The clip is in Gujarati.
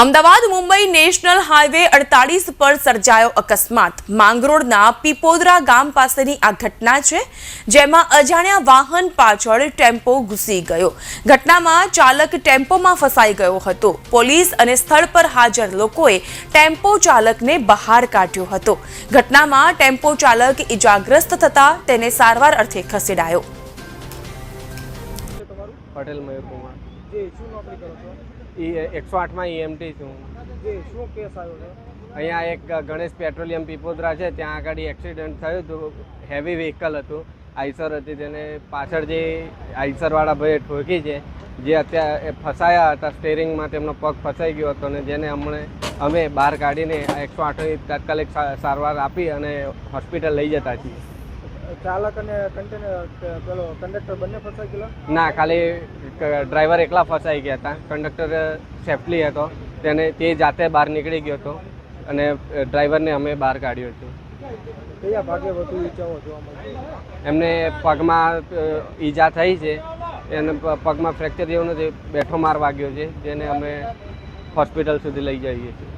અમદાવાદ મુંબઈ નેશનલ હાઈવે અડતાલીસ પર સર્જાયો અકસ્માત. માંગરોળના પીપોદરા ગામ પાસેની આ ઘટના છે, જેમાં અજાણ્યા વાહન પાછળ ટેમ્પો ઘૂસી ગયો. ઘટનામાં ચાલક ટેમ્પોમાં ફસાઈ ગયો હતો. પોલીસ અને સ્થળ પર હાજર લોકોએ ટેમ્પો ચાલકને બહાર કાઢ્યો હતો. ઘટનામાં ટેમ્પો ચાલક ઇજાગ્રસ્ત થતા તેને સારવાર અર્થે ખસેડાયો. પટેલ મયુર જે શું નોકરી કરો છો? એ એકસો આઠમાં ઈએમટી છું. જે શું કેસ આવ્યો છે? અહીંયા એક ગણેશ પેટ્રોલિયમ પીપોદરા છે ત્યાં આગળ એક્સિડન્ટ થયું હતું હેવી વ્હીકલ હતું. આઈસર હતી તેને પાછળ જે આઈસરવાળા ભાઈએ ઠોકી છે જે અત્યારે ફસાયા હતા સ્ટેરિંગમાં તેમનો પગ ફસાઈ ગયો હતો અને જેને હમણે અમે બહાર કાઢીને એકસો આઠની તાત્કાલિક સારવાર આપી અને હોસ્પિટલ લઈ જતા છીએ. ચાલક અને કન્ટેનર પેલો કંડક્ટર બંને ફસાઈ ગયેલા? ના ખાલી ડ્રાઈવર એકલા ફસાઈ ગયા હતા. કંડક્ટર સેફલી હતો. તેને તે જાતે બહાર નીકળી ગયો હતો અને ડ્રાઈવરને અમે બહાર કાઢ્યો હતો. કયા ભાગે વધુ ઈજાઓ જોવા મળી એમને પગમાં ઈજા થઈ છે. એને પગમાં ફ્રેક્ચર જેવું નથી. બેઠો માર વાગ્યો છે જેને અમે હોસ્પિટલ સુધી લઈ જઈએ છીએ.